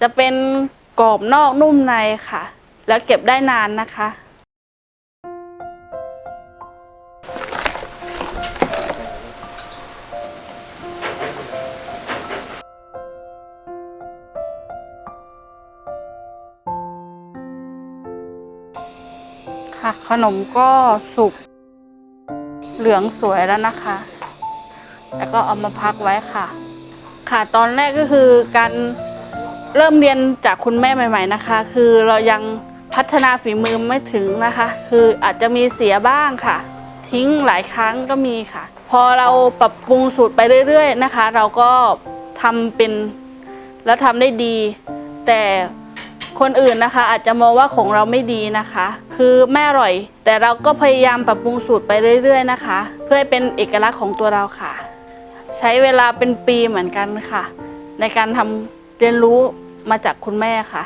จะเป็นกรอบนอกนุ่มในค่ะ แล้วเก็บได้นานนะคะ ค่ะขนมก็สุกเหลืองสวยแล้วนะคะ แล้วก็เอามาพักไว้ค่ะ ค่ะตอนแรกก็คือการ เริ่มเรียนจากคุณแม่ใหม่ ๆนะคะ คือเรายังพัฒนาฝีมือไม่ถึงนะคะ คืออาจจะมีเสียบ้างค่ะ ทิ้งหลายครั้งก็มีค่ะ พอเราปรับปรุงสูตรไปเรื่อย ๆนะคะ เราก็ทำเป็นแล้วทำได้ดี แต่คนอื่นนะคะ อาจจะมองว่าของเราไม่ดีนะคะ คือไม่อร่อย แต่เราก็พยายามปรับปรุงสูตรไปเรื่อย ๆ นะคะ เพื่อให้เป็นเอกลักษณ์ของตัวเราค่ะ ใช้เวลาเป็นปีเหมือนกันค่ะ ในการทำเรียนรู้ มาจากคุณแม่ค่ะ